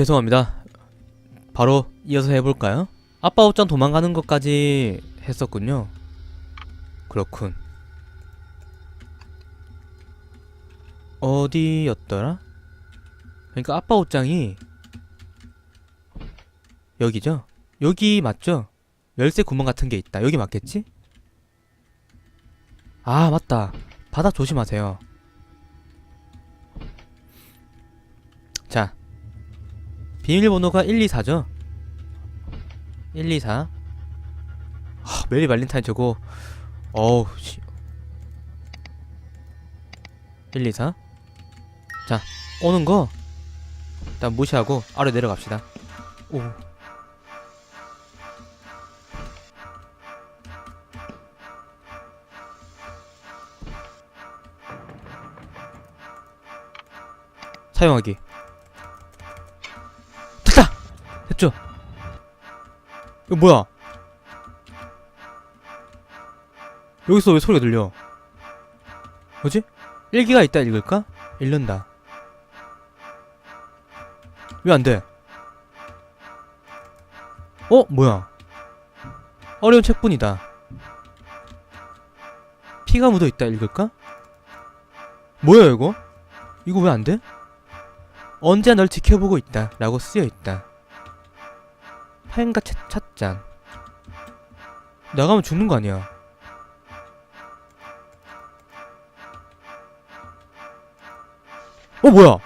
죄송합니다. 바로 이어서 해볼까요? 아빠 옷장 도망가는 것까지 했었군요. 그렇군. 어디였더라? 그러니까 아빠 옷장이 여기죠? 여기 맞죠? 열쇠 구멍 같은 게 있다. 여기 맞겠지? 아, 맞다. 바닥 조심하세요. 자. 비밀번호가 124죠? 124. 하, 메리 발렌타인 저거. 어우, 씨. 124. 자, 오는 거. 일단 무시하고 아래 내려갑시다. 오. 사용하기. 이거 뭐야? 여기서 왜 소리가 들려? 뭐지? 일기가 있다 읽을까? 읽는다. 왜 안 돼? 어? 뭐야? 어려운 책뿐이다. 피가 묻어 있다 읽을까? 뭐야 이거? 이거 왜 안 돼? 언제나 널 지켜보고 있다 라고 쓰여 있다. 하얀가 찻, 찻잔. 나가면 죽는 거 아니야. 어 뭐야?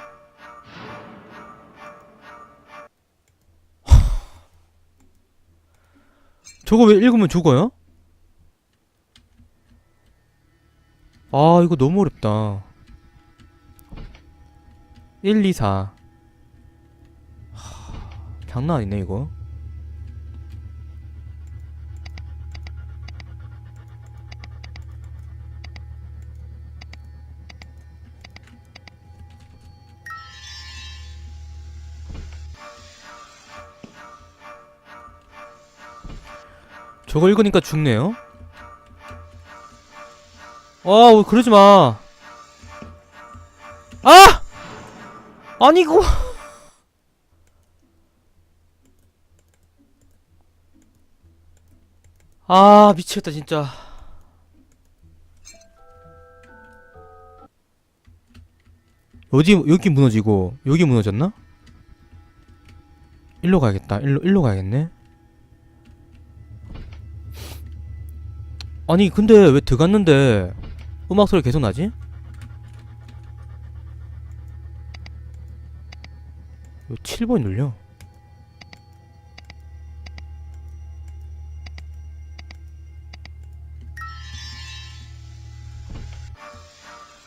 저거 왜 읽으면 죽어요? 아 이거 너무 어렵다 1, 2, 4 하, 장난 아니네 이거 저거 읽으니까 죽네요 아, 왜 그러지 마. 아! 아니, 이거. 아, 미치겠다, 진짜. 어디, 여기 무너지고, 여기 무너졌나? 일로 가야겠다. 일로, 일로 가야겠네. 아니, 근데 왜 들어갔는데, 음악 소리 계속 나지? 이거 7번 눌려.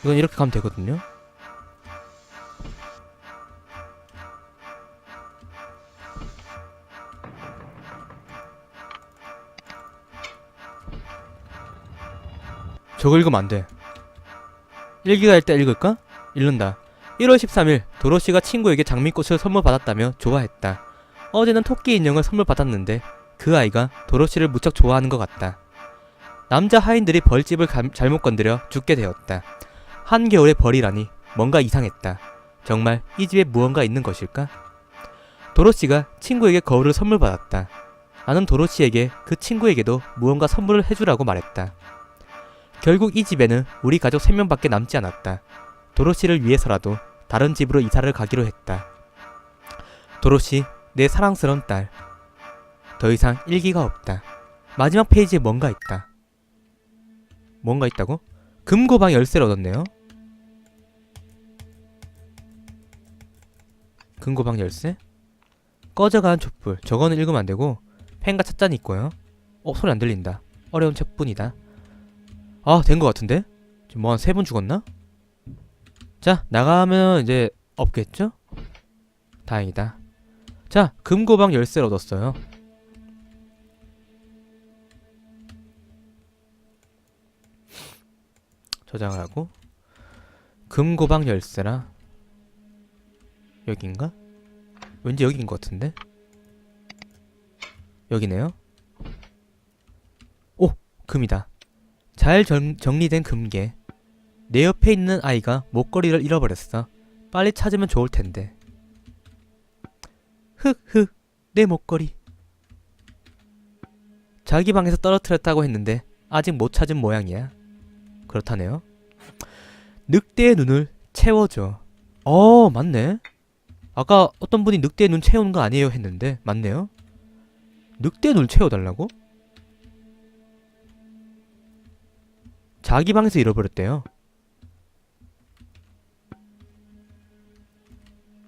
이건 이렇게 가면 되거든요. 저거 읽으면 안 돼. 일기가 일때 읽을까? 읽는다. 1월 13일 도로시가 친구에게 장미꽃을 선물 받았다며 좋아했다. 어제는 토끼 인형을 선물 받았는데 그 아이가 도로시를 무척 좋아하는 것 같다. 남자 하인들이 벌집을 감- 잘못 건드려 죽게 되었다. 한겨울의 벌이라니 뭔가 이상했다. 정말 이 집에 무언가 있는 것일까? 도로시가 친구에게 거울을 선물 받았다. 나는 도로시에게 그 친구에게도 무언가 선물을 해주라고 말했다. 결국 이 집에는 우리 가족 3명밖에 남지 않았다. 도로시를 위해서라도 다른 집으로 이사를 가기로 했다. 도로시, 내 사랑스러운 딸. 더 이상 일기가 없다. 마지막 페이지에 뭔가 있다. 뭔가 있다고? 금고방 열쇠를 얻었네요. 금고방 열쇠? 꺼져간 촛불. 저거는 읽으면 안 되고 펜과 찻잔이 있고요. 어, 소리 안 들린다. 어려운 책뿐이다. 아, 된 것 같은데? 지금 뭐 한 세 번 죽었나? 자, 나가면 이제 없겠죠? 다행이다. 자, 금고방 열쇠를 얻었어요. 저장을 하고 금고방 열쇠라 여긴가? 왠지 여기인 것 같은데? 여기네요. 오! 금이다. 잘 정, 정리된 금괴. 내 옆에 있는 아이가 목걸이를 잃어버렸어. 빨리 찾으면 좋을 텐데. 흑흑 내 목걸이 자기 방에서 떨어뜨렸다고 했는데 아직 못 찾은 모양이야 그렇다네요 늑대의 눈을 채워줘 어 맞네 아까 어떤 분이 늑대의 눈 채우는 거 아니에요 했는데 맞네요 늑대의 눈을 채워달라고? 자기 방에서 잃어버렸대요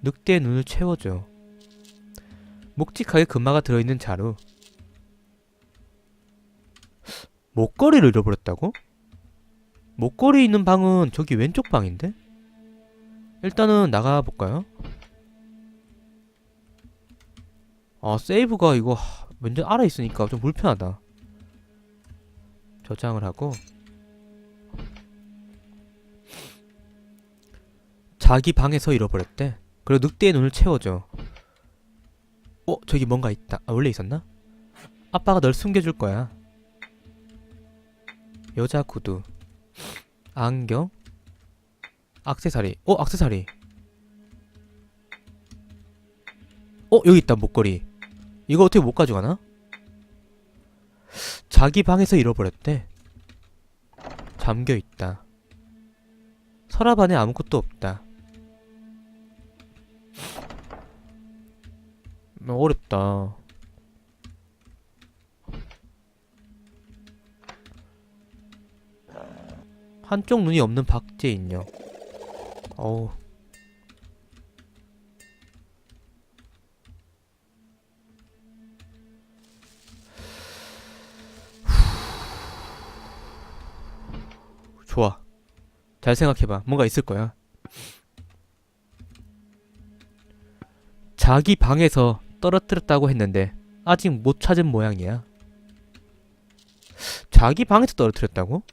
늑대의 눈을 채워줘 묵직하게 금화가 들어있는 자루 목걸이를 잃어버렸다고? 목걸이 있는 방은 저기 왼쪽 방인데? 일단은 나가볼까요? 아 세이브가 이거 하, 완전 알아 있으니까 좀 불편하다 저장을 하고 자기 방에서 잃어버렸대. 그리고 늑대의 눈을 채워줘. 어 저기 뭔가 있다. 아 원래 있었나? 아빠가 널 숨겨줄 거야. 여자 구두. 안경. 악세사리. 어 악세사리. 어 여기 있다 목걸이. 이거 어떻게 못 가져가나? 자기 방에서 잃어버렸대. 잠겨있다. 서랍 안에 아무것도 없다 어, 어렵다 한쪽 눈이 없는 박제 인형 어우 좋아. 잘 생각해봐. 뭔가 있을 거야. 자기 방에서 떨어뜨렸다고 했는데 아직 못 찾은 모양이야. 자기 방에서 떨어뜨렸다고?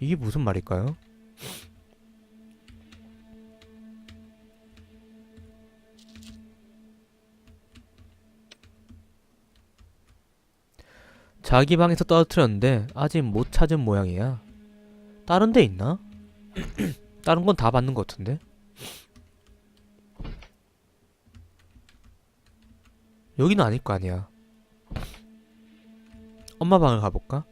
이게 무슨 말일까요? 자기 방에서 떨어뜨렸는데 아직 못 찾은 모양이야. 다른 데 있나? 다른 건 다 받는 것 같은데? 여기는 아닐 거 아니야. 엄마 방을 가볼까?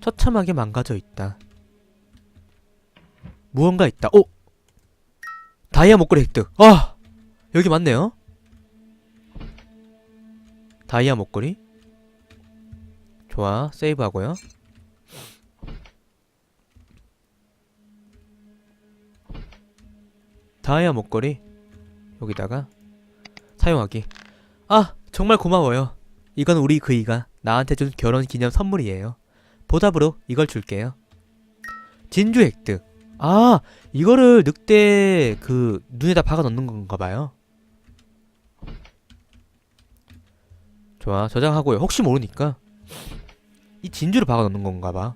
처참하게 망가져 있다. 무언가 있다. 오! 다이아 목걸이 획득. 아! 여기 맞네요. 다이아 목걸이. 좋아. 세이브 하고요. 다이아 목걸이. 여기다가 사용하기. 아! 정말 고마워요. 이건 우리 그이가 나한테 준 결혼 기념 선물이에요. 보답으로 이걸 줄게요. 진주 획득. 아, 이거를 늑대 그 눈에다 박아 넣는 건가 봐요. 좋아, 저장하고요. 혹시 모르니까 이 진주를 박아 넣는 건가 봐.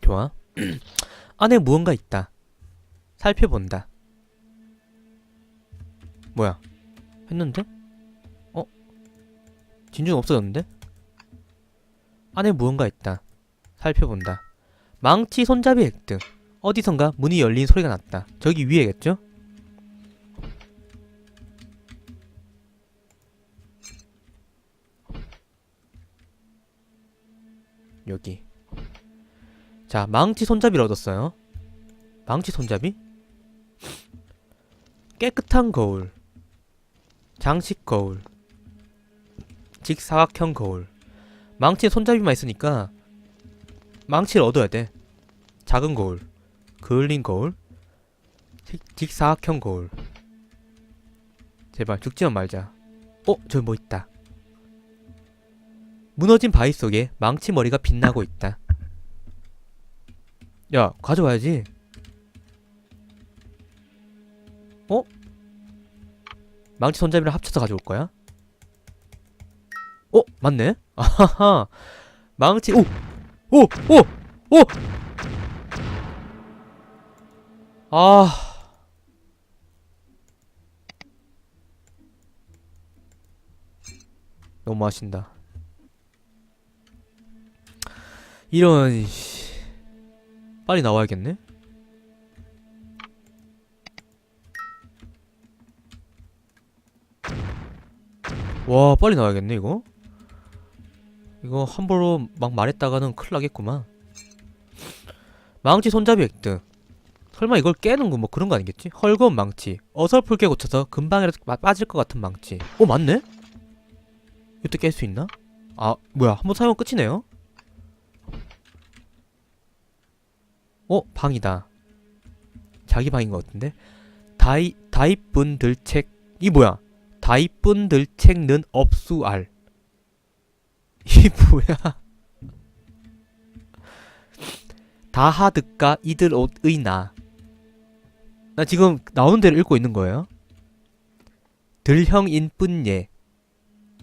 좋아. 안에 무언가 있다. 살펴본다. 뭐야? 했는데? 어? 진주는 없어졌는데? 안에 무언가 있다. 살펴본다. 망치 손잡이 획득. 어디선가 문이 열린 소리가 났다. 저기 위에겠죠? 여기. 자, 망치 손잡이를 얻었어요. 망치 손잡이? 깨끗한 거울. 장식 거울. 직사각형 거울. 망치 손잡이만 있으니까 망치를 얻어야 돼. 작은 거울, 그을린 거울, 직- 직사각형 거울. 제발 죽지만 말자. 어, 저기 뭐 있다. 무너진 바위 속에 망치 머리가 빛나고 있다. 야, 가져와야지. 어? 망치 손잡이랑 합쳐서 가져올 거야? 어, 맞네. 아하하. 망치, 오! 오! 오! 오! 아. 너무 하신다. 이런 씨. 빨리 나와야겠네. 와 빨리 나와야겠네 이거. 이거 함부로 막 말했다가는 큰일 나겠구만. 망치 손잡이 획득. 설마 이걸 깨는 거 뭐 그런 거 아니겠지? 헐거운 망치. 어설프게 고쳐서 금방이라도 마- 빠질 것 같은 망치. 어 맞네? 이것도 깰 수 있나? 아 뭐야 한 번 사용 끝이네요? 어 방이다. 자기 방인 것 같은데? 다이 다이분들 책 이 뭐야? 다이분들 책는 업수알. 이 뭐야? 다하드까 이들 옷의 나. 나 지금 나오는 대로 읽고 있는 거예요. 들형인 뿐예.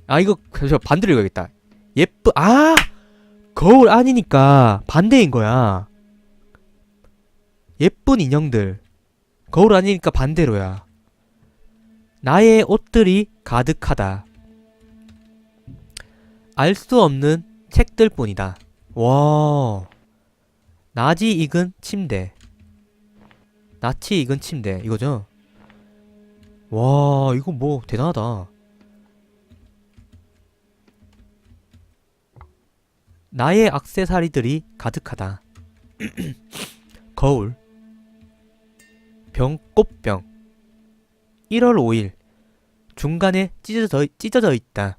아 이거 저 반대로 읽어야겠다. 예쁘 아 거울 아니니까 반대인 거야. 예쁜 인형들. 거울 아니니까 반대로야. 나의 옷들이 가득하다. 알 수 없는 책들 뿐이다. 와. 낮이 익은 침대. 낯이 익은 침대. 이거죠? 와, 이거 뭐 대단하다. 나의 악세사리들이 가득하다. 거울. 병, 꽃병. 1월 5일. 중간에 찢어져, 찢어져 있다.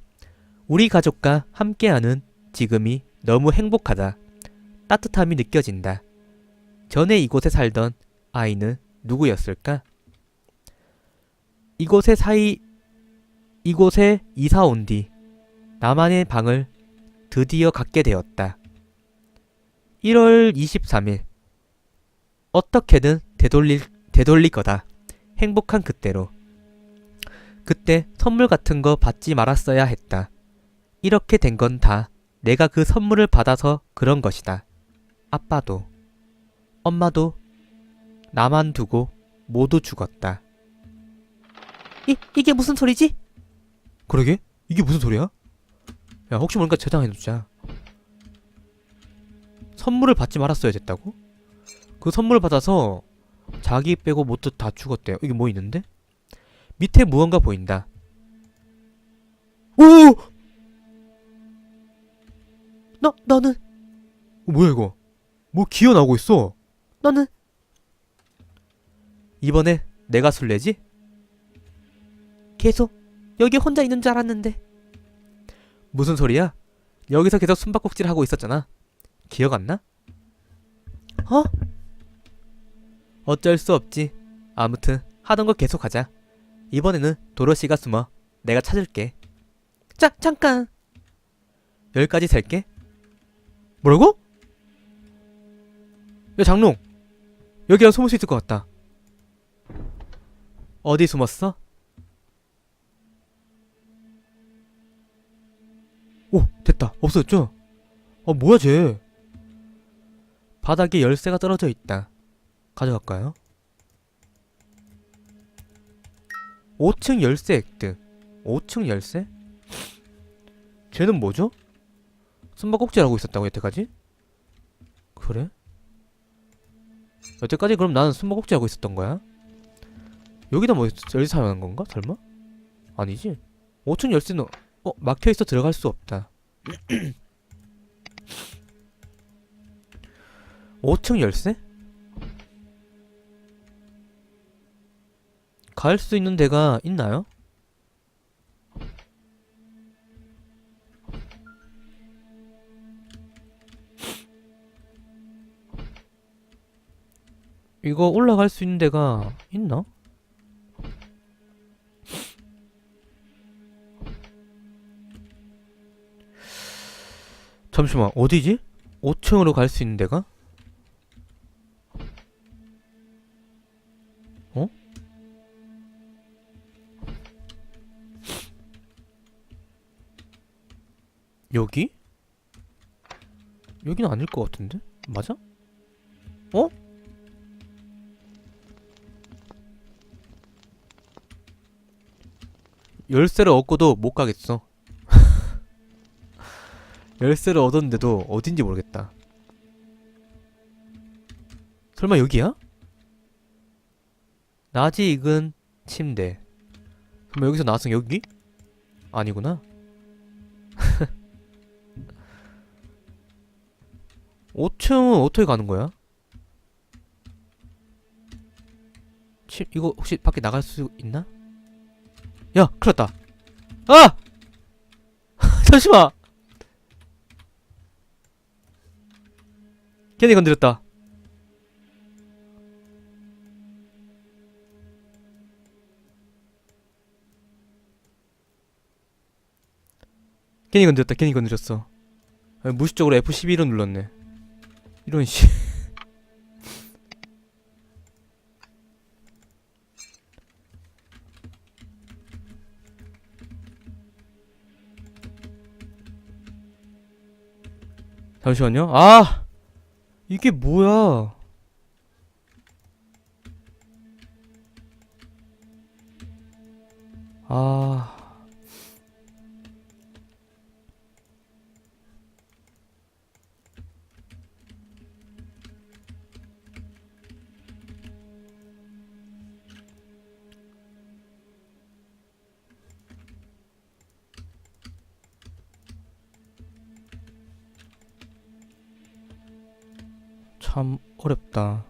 우리 가족과 함께하는 지금이 너무 행복하다. 따뜻함이 느껴진다. 전에 이곳에 살던 아이는 누구였을까? 이곳에 사이, 이곳에 이사 온 뒤 나만의 방을 드디어 갖게 되었다. 1월 23일. 어떻게든 되돌릴, 되돌릴 거다. 행복한 그때로. 그때 선물 같은 거 받지 말았어야 했다. 이렇게 된 건 다 내가 그 선물을 받아서 그런 것이다. 아빠도, 엄마도, 나만 두고 모두 죽었다. 이, 이게 무슨 소리지? 그러게? 이게 무슨 소리야? 야, 혹시 모르니까 저장해놓자. 선물을 받지 말았어야 됐다고? 그 선물을 받아서 자기 빼고 모두 다 죽었대요. 이게 뭐 있는데? 밑에 무언가 보인다. 오! 너, 너는? 어, 뭐야 이거? 뭐 기어 나오고 있어? 너는? 이번에 내가 술래지? 계속 여기 혼자 있는 줄 알았는데 무슨 소리야? 여기서 계속 숨바꼭질 하고 있었잖아 기억 안 나? 어? 어쩔 수 없지. 아무튼 하던 거 계속하자. 이번에는 도로시가 숨어 내가 찾을게. 자, 잠깐. 여기까지 셀게. 뭐라고? 야 장롱. 여기랑 숨을 수 있을 것 같다. 어디 숨었어? 오 됐다. 없어졌죠? 아 뭐야 쟤? 바닥에 열쇠가 떨어져 있다 가져갈까요? 5층 열쇠 획득 5층 열쇠? 쟤는 뭐죠? 숨바꼭질 하고 있었다고 여태까지? 그래? 여태까지 그럼 나는 숨바꼭질 하고 있었던 거야? 여기다 뭐 열쇠 사용한 건가? 설마? 아니지 5층 열쇠는 어 막혀있어 들어갈 수 없다 5층 열쇠? 갈 수 있는 데가 있나요? 이거 올라갈 수 있는 데가 있나? 잠시만 어디지? 5층으로 갈 수 있는 데가? 여기? 여기는 아닐 것 같은데? 맞아? 어? 열쇠를 얻고도 못 가겠어. 열쇠를 얻었는데도 어딘지 모르겠다. 설마 여기야? 낮이 익은 침대. 설마 여기서 나왔으면 여기? 아니구나. 5층은 어떻게 가는 거야? 치, 이거 혹시 밖에 나갈 수 있나? 야, 큰일 났다. 아! 잠시만! 괜히 건드렸다. 괜히 건드렸다, 괜히 건드렸어. 아니, 무의식적으로 F11을 눌렀네. 이런 씨. 잠시만요. 아! 이게 뭐야? 아. 참 어렵다.